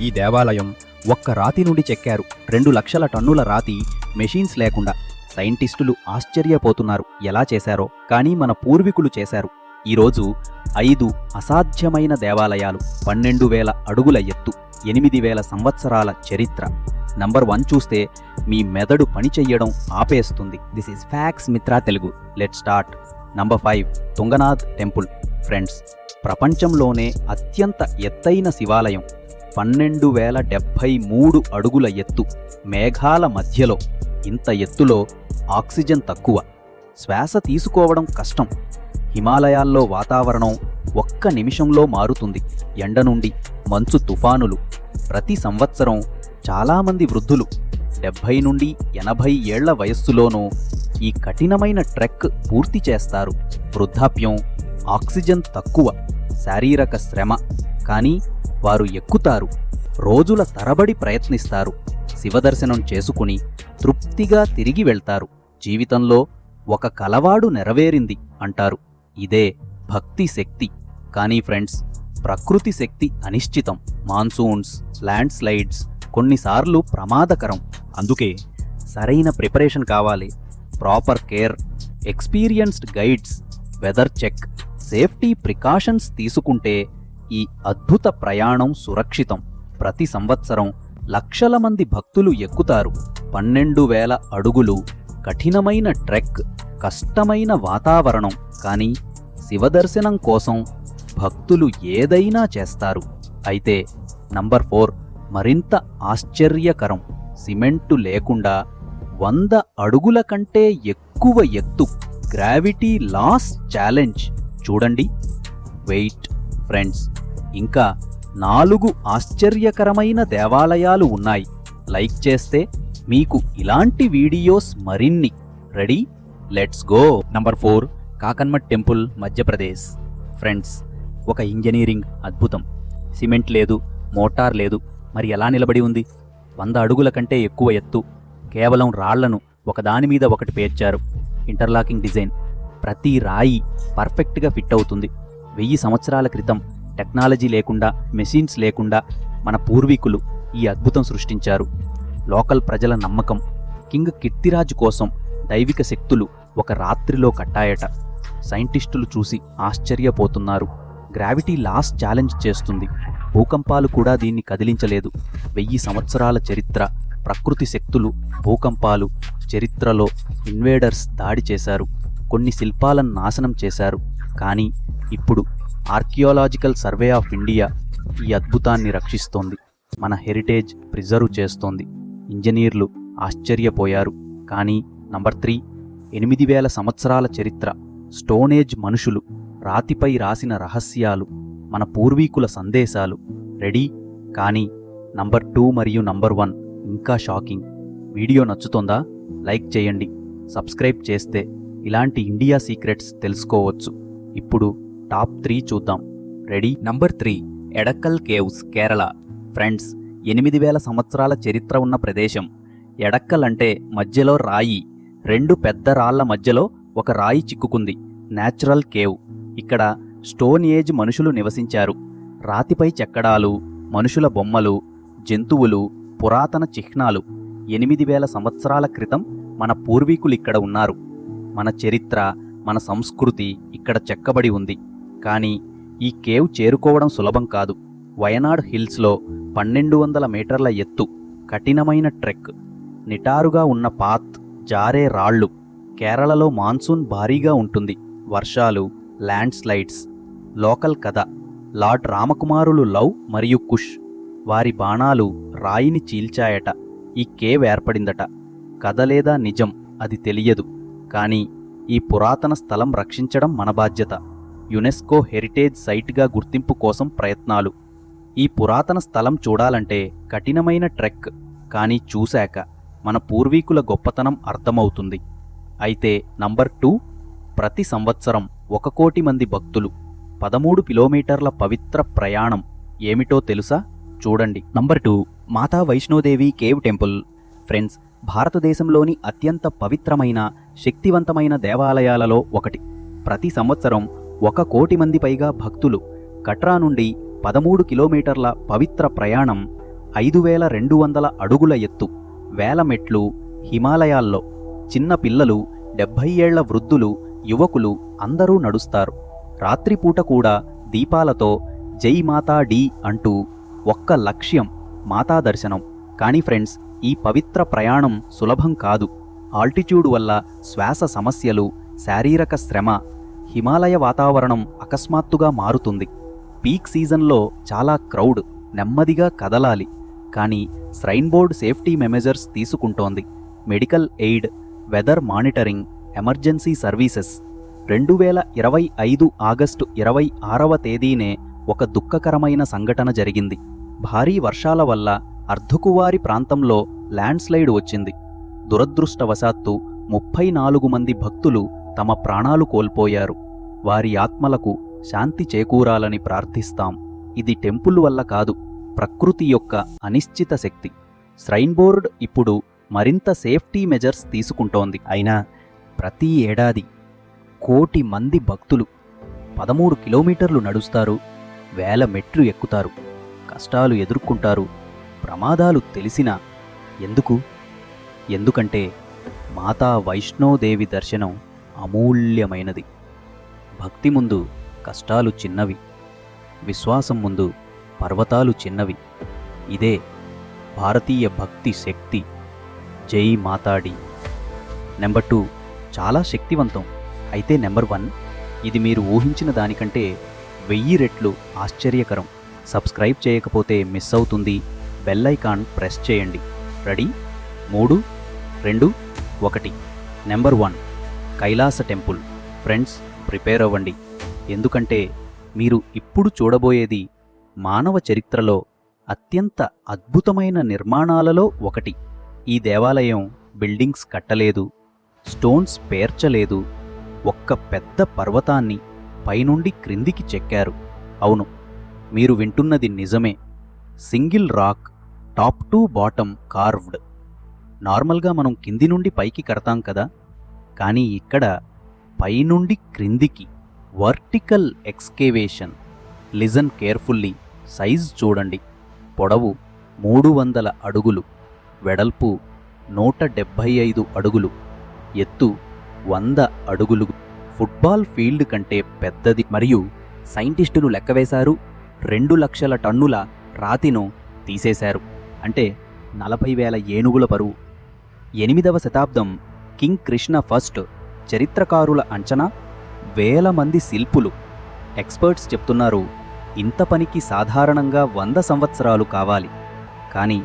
ఈ దేవాలయం ఒక్క రాతి నుండి చెక్కారు. రెండు లక్షల టన్నుల రాతి మెషిన్స్ లేకుండా. సైంటిస్టులు ఆశ్చర్యపోతున్నారు. ఎలా చేశారో కానీ మన పూర్వీకులు చేశారు. ఈరోజు ఐదు అసాధ్యమైన దేవాలయాలు పన్నెండు వేల అడుగుల ఎత్తు ఎనిమిది వేల సంవత్సరాల చరిత్ర. నంబర్ వన్ చూస్తే మీ మెదడు పని చెయ్యడం ఆపేస్తుంది. This is facts Mitra Telugu. Let start. Number five Tunganath temple. Friends ప్రపంచంలోనే అత్యంత ఎత్తైన శివాలయం. పన్నెండు వేల డెబ్భై మూడు అడుగుల ఎత్తు మేఘాల మధ్యలో. ఇంత ఎత్తులో ఆక్సిజన్ తక్కువ. శ్వాస తీసుకోవడం కష్టం. హిమాలయాల్లో వాతావరణం ఒక్క నిమిషంలో మారుతుంది. ఎండ నుండి మంచు తుఫానులు. ప్రతి సంవత్సరం చాలామంది వృద్ధులు డెబ్భై నుండి ఎనభై ఏళ్ళ వయస్సులోనూ ఈ కఠినమైన ట్రెక్ పూర్తి చేస్తారు. వృద్ధాప్యం ఆక్సిజన్ తక్కువ. శారీరక శ్రమ. కానీ వారు ఎక్కుతారు. రోజుల తరబడి ప్రయత్నిస్తారు. శివదర్శనం చేసుకుని తృప్తిగా తిరిగి వెళ్తారు. జీవితంలో ఒక కలవాడు నెరవేరింది అంటారు. ఇదే భక్తి శక్తి. కానీ ఫ్రెండ్స్ ప్రకృతి శక్తి అనిశ్చితం. మాన్సూన్స్ ల్యాండ్ స్లైడ్స్ కొన్నిసార్లు ప్రమాదకరం. అందుకే సరైన ప్రిపరేషన్ కావాలి. Proper care experienced guides weather check safety precautions తీసుకుంటే ఈ అద్భుత ప్రయాణం సురక్షితం. ప్రతి సంవత్సరం లక్షల మంది భక్తులు ఎక్కుతారు. పన్నెండు వేల అడుగులు కఠినమైన ట్రెక్ కష్టమైన వాతావరణం. కానీ శివదర్శనం కోసం భక్తులు ఏదైనా చేస్తారు. అయితే నంబర్ ఫోర్ మరింత ఆశ్చర్యకరం. సిమెంటు లేకుండా వంద అడుగుల కంటే ఎక్కువ ఎత్తు గ్రావిటీ లాస్ ఛాలెంజ్. చూడండి. వెయిట్. ఫ్రెండ్స్. ఇంకా నాలుగు ఆశ్చర్యకరమైన దేవాలయాలు ఉన్నాయి. లైక్ చేస్తే మీకు ఇలాంటి వీడియోస్ మరిన్ని. Ready? Let's go! Number four Kakanmath temple Madhya Pradesh. Friends ఒక ఇంజనీరింగ్ అద్భుతం. సిమెంట్ లేదు మోటార్ లేదు. మరి ఎలా నిలబడి ఉంది? వంద అడుగుల కంటే ఎక్కువ ఎత్తు. కేవలం రాళ్ళను ఒకదాని మీద ఒకటి పేర్చారు. Interlocking design. ప్రతి రాయి పర్ఫెక్ట్గా ఫిట్ అవుతుంది. వెయ్యి సంవత్సరాల క్రితం టెక్నాలజీ లేకుండా మెషిన్స్ లేకుండా మన పూర్వీకులు ఈ అద్భుతం సృష్టించారు. లోకల్ ప్రజల నమ్మకం కింగ్ కిర్తిరాజు కోసం దైవిక శక్తులు ఒక రాత్రిలో కట్టాయట. సైంటిస్టులు చూసి ఆశ్చర్యపోతున్నారు. గ్రావిటీ లాస్ ఛాలెంజ్ చేస్తుంది. భూకంపాలు కూడా దీన్ని కదిలించలేదు. వెయ్యి సంవత్సరాల చరిత్ర ప్రకృతి శక్తులు భూకంపాలు చరిత్రలో ఇన్వేడర్స్ దాడి చేశారు. కొన్ని శిల్పాలను నాశనం చేశారు. కానీ ఇప్పుడు ఆర్కియోలాజికల్ సర్వే ఆఫ్ ఇండియా ఈ అద్భుతాన్ని రక్షిస్తోంది. మన హెరిటేజ్ ప్రిజర్వ్ చేస్తోంది. ఇంజనీర్లు ఆశ్చర్యపోయారు. కానీ నంబర్ త్రీ ఎనిమిది వేల సంవత్సరాల చరిత్ర స్టోనేజ్ మనుషులు రాతిపై రాసిన రహస్యాలు మన పూర్వీకుల సందేశాలు రెడీ? కానీ నంబర్ టూ మరియు నంబర్ వన్ ఇంకా షాకింగ్. వీడియో నచ్చుతుందా? లైక్ చేయండి. సబ్స్క్రైబ్ చేస్తే ఇలాంటి ఇండియా సీక్రెట్స్ తెలుసుకోవచ్చు. ఇప్పుడు టాప్ త్రీ చూద్దాం. Ready? Number three. Edakkal caves Kerala. Friends ఎనిమిది వేల సంవత్సరాల చరిత్ర ఉన్న ప్రదేశం. ఎడక్కల్ అంటే మధ్యలో రాయి. రెండు పెద్ద రాళ్ళ మధ్యలో ఒక రాయి చిక్కుకుంది. Natural cave. ఇక్కడ స్టోన్ ఏజ్ మనుషులు నివసించారు. రాతిపై చెక్కడాలు మనుషుల బొమ్మలు జంతువులు పురాతన చిహ్నాలు. ఎనిమిది వేల సంవత్సరాల క్రితం మన పూర్వీకులు ఇక్కడ ఉన్నారు. మన చరిత్ర మన సంస్కృతి ఇక్కడ చెక్కబడి ఉంది. కానీ ఈ కేవ్ చేరుకోవడం సులభం కాదు. వయనాడ్ హిల్స్లో పన్నెండు వందల మీటర్ల ఎత్తు కఠినమైన ట్రెక్. నిటారుగా ఉన్న పాత్ జారే రాళ్ళు. కేరళలో మాన్సూన్ భారీగా ఉంటుంది. వర్షాలు ల్యాండ్ స్లైడ్స్ లోకల్ కథ. లార్డ్ రామకుమారులు లవ్ మరియు కుష్. వారి బాణాలు రాయిని చీల్చాయట. ఈ కేవ్ ఏర్పడిందట. కథ లేదా నిజం అది తెలియదు. కానీ ఈ పురాతన స్థలం రక్షించడం మన బాధ్యత. యునెస్కో హెరిటేజ్ సైట్గా గుర్తింపు కోసం ప్రయత్నాలు. ఈ పురాతన స్థలం చూడాలంటే కఠినమైన ట్రెక్ కానీ చూశాక మన పూర్వీకుల గొప్పతనం అర్థమవుతుంది. అయితే నంబర్ టూ ప్రతి సంవత్సరం ఒక కోటి మంది భక్తులు పదమూడు కిలోమీటర్ల పవిత్ర ప్రయాణం ఏమిటో తెలుసా? చూడండి. Number two Mata Vaishno Devi cave temple. Friends భారతదేశంలోని అత్యంత పవిత్రమైన శక్తివంతమైన దేవాలయాలలో ఒకటి. ప్రతి సంవత్సరం ఒక కోటి మంది పైగా భక్తులు కట్రా నుండి పదమూడు కిలోమీటర్ల పవిత్ర ప్రయాణం ఐదు వేల రెండు వందల అడుగుల ఎత్తు వేల మెట్లు హిమాలయాల్లో చిన్న పిల్లలు డెబ్భై ఏళ్ళ వృద్ధులు యువకులు అందరూ నడుస్తారు. రాత్రిపూట కూడా దీపాలతో జై మాతా డీ అంటూ ఒక్క లక్ష్యం మాతా దర్శనం. కానీ ఫ్రెండ్స్ ఈ పవిత్ర ప్రయాణం సులభం కాదు. ఆల్టిట్యూడ్ వల్ల శ్వాస సమస్యలు శారీరక శ్రమ హిమాలయ వాతావరణం అకస్మాత్తుగా మారుతుంది. పీక్ సీజన్లో చాలా క్రౌడ్ నెమ్మదిగా కదలాలి. కానీ శ్రైన్ బోర్డ్ సేఫ్టీ మెమెజర్స్ తీసుకుంటోంది. Medical aid weather monitoring emergency services. రెండు వేల ఇరవై ఐదు ఆగస్టు ఇరవై ఆరవ తేదీనే ఒక దుఃఖకరమైన సంఘటన జరిగింది. భారీ వర్షాల వల్ల అర్ధకువారి ప్రాంతంలో ల్యాండ్స్లైడ్ వచ్చింది. దురదృష్టవశాత్తు ముప్పై నాలుగు మంది భక్తులు తమ ప్రాణాలు కోల్పోయారు. వారి ఆత్మలకు శాంతి చేకూరాలని ప్రార్థిస్తాం. ఇది టెంపుల్ వల్ల కాదు ప్రకృతి యొక్క అనిశ్చిత శక్తి. శ్రైన్ బోర్డ్ ఇప్పుడు మరింత సేఫ్టీ మెజర్స్ తీసుకుంటోంది. అయినా ప్రతి ఏడాది కోటి మంది భక్తులు పదమూడు కిలోమీటర్లు నడుస్తారు వేల మెట్లు ఎక్కుతారు. కష్టాలు ఎదుర్కొంటారు ప్రమాదాలు తెలిసినా ఎందుకు? ఎందుకంటే మాతా వైష్ణోదేవి దర్శనం అమూల్యమైనది. భక్తి ముందు కష్టాలు చిన్నవి. విశ్వాసం ముందు పర్వతాలు చిన్నవి. ఇదే భారతీయ భక్తి శక్తి. జై మాతాడి. నెంబర్ టూ చాలా శక్తివంతం. అయితే నెంబర్ వన్ ఇది మీరు ఊహించిన దానికంటే వెయ్యి రెట్లు ఆశ్చర్యకరం. సబ్స్క్రైబ్ చేయకపోతే మిస్ అవుతుంది. బెల్ ఐకాన్ ప్రెస్ చేయండి. రెడీ? మూడు? రెండు? ఒకటి. Number one Kailasa temple. Friends prepare అవ్వండి. ఎందుకంటే మీరు ఇప్పుడు చూడబోయేది మానవ చరిత్రలో అత్యంత అద్భుతమైన నిర్మాణాలలో ఒకటి. ఈ దేవాలయం బిల్డింగ్స్ కట్టలేదు స్టోన్స్ పేర్చలేదు ఒక్క పెద్ద పర్వతాన్ని పైనుండి క్రిందికి చెక్కారు. అవును మీరు వింటున్నది నిజమే. Single rock top to bottom carved. నార్మల్గా మనం కింది నుండి పైకి కడతాం కదా? కానీ ఇక్కడ పైనుండి క్రిందికి vertical excavation. Listen carefully size చూడండి. పొడవు మూడు వందల అడుగులు. వెడల్పు నూట డెబ్భై ఐదు అడుగులు. ఎత్తు వంద అడుగులు. ఫుట్బాల్ ఫీల్డ్ కంటే పెద్దది. మరియు సైంటిస్టులు లెక్కవేశారు రెండు లక్షల టన్నుల రాతిను తీసేశారు. అంటే నలభై వేల ఏనుగుల బరువు. ఎనిమిదవ శతాబ్దం కింగ్ కృష్ణ ఫస్ట్ చరిత్రకారుల అంచనా వేల మంది శిల్పులు. ఎక్స్పర్ట్స్ చెప్తున్నారు ఇంత పనికి సాధారణంగా వంద సంవత్సరాలు కావాలి. కానీ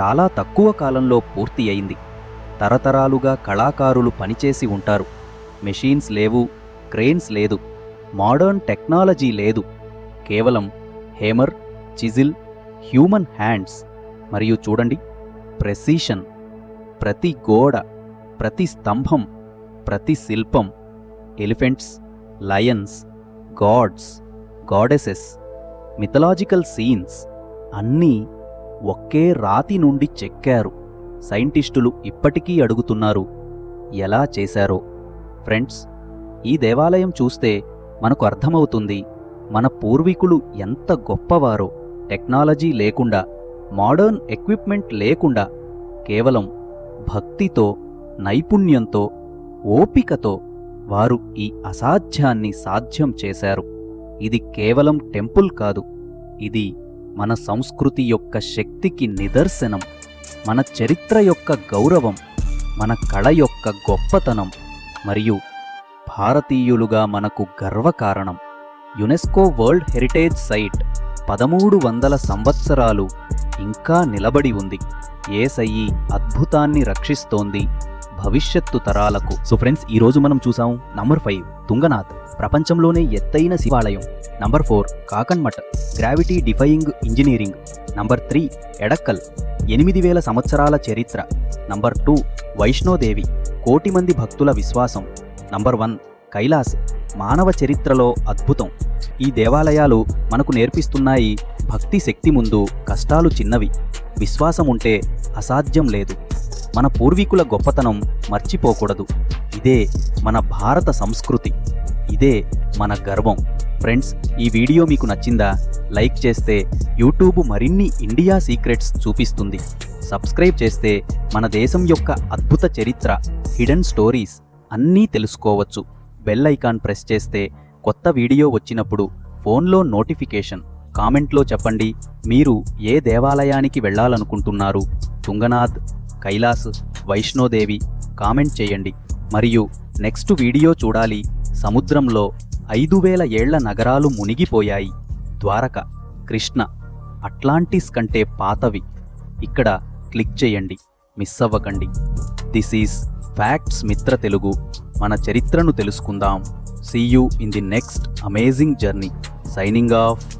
చాలా తక్కువ కాలంలో పూర్తి అయింది. తరతరాలుగా కళాకారులు పనిచేసి ఉంటారు. మెషీన్స్ లేవు క్రెయిన్స్ లేదు మోడర్న్ టెక్నాలజీ లేదు. కేవలం హేమర్ చిజిల్ హ్యూమన్ హ్యాండ్స్. మరియు చూడండి ప్రెసిషన్. ప్రతి గోడ ప్రతి స్తంభం ప్రతి శిల్పం elephants lions gods goddesses mythological scenes అన్నీ ఒకే రాతి నుండి చెక్కారు. సైంటిస్టులు ఇప్పటికీ అడుగుతున్నారు ఎలా చేశారో. ఫ్రెండ్స్ ఈ దేవాలయం చూస్తే మనకు అర్థమవుతుంది మన పూర్వీకులు ఎంత గొప్పవారో. టెక్నాలజీ లేకుండా మోడర్న్ ఎక్విప్మెంట్ లేకుండా కేవలం భక్తితో నైపుణ్యంతో ఓపికతో వారు ఈ అసాధ్యాన్ని సాధ్యం చేశారు. ఇది కేవలం టెంపుల్ కాదు. ఇది మన సంస్కృతి యొక్క శక్తికి నిదర్శనం. మన చరిత్ర యొక్క గౌరవం మన కళ యొక్క గొప్పతనం మరియు భారతీయులుగా మనకు గర్వకారణం. యునెస్కో వరల్డ్ హెరిటేజ్ సైట్ పదమూడు వందల సంవత్సరాలు ఇంకా నిలబడి ఉంది. ఏసయ్యి అద్భుతాన్ని రక్షిస్తోంది. భవిష్యత్తు తరాలకు. సో ఫ్రెండ్స్ ఈరోజు మనం చూసాం నంబర్ ఫైవ్ తుంగనాథ్. ప్రపంచంలోనే ఎత్తైన శివాలయం. Number four Kakanmath. Gravity defying engineering number three Edakkal. ఎనిమిది వేల సంవత్సరాల చరిత్ర. Number two Vaishno Devi. కోటి మంది భక్తుల విశ్వాసం. Number one Kailas. మానవ చరిత్రలో అద్భుతం. ఈ దేవాలయాలు మనకు నేర్పిస్తున్నాయి భక్తి శక్తి ముందు కష్టాలు చిన్నవి. విశ్వాసం ఉంటే అసాధ్యం లేదు. మన పూర్వీకుల గొప్పతనం మర్చిపోకూడదు. ఇదే మన భారత సంస్కృతి. ఇదే మన గర్వం. ఫ్రెండ్స్ ఈ వీడియో మీకు నచ్చిందా? లైక్ చేస్తే యూట్యూబ్ మరిన్ని ఇండియా సీక్రెట్స్ చూపిస్తుంది. సబ్స్క్రైబ్ చేస్తే మన దేశం యొక్క అద్భుత చరిత్ర హిడెన్ స్టోరీస్ అన్నీ తెలుసుకోవచ్చు. బెల్ ఐకాన్ ప్రెస్ చేస్తే కొత్త వీడియో వచ్చినప్పుడు ఫోన్లో నోటిఫికేషన్ కామెంట్లో చెప్పండి. మీరు ఏ దేవాలయానికి వెళ్ళాలనుకుంటున్నారు? తుంగనాథ్ కైలాస్ వైష్ణోదేవి కామెంట్ చేయండి. మరియు నెక్స్ట్ వీడియో చూడాలి. సముద్రంలో ఐదు వేల ఏళ్ళ నగరాలు మునిగిపోయాయి. ద్వారక కృష్ణ అట్లాంటిస్ కంటే పాతవి. ఇక్కడ క్లిక్ చేయండి. మిస్ అవ్వకండి. This is facts Mitra Telugu. మన చరిత్రను తెలుసుకుందాం. See you in the next amazing journey signing off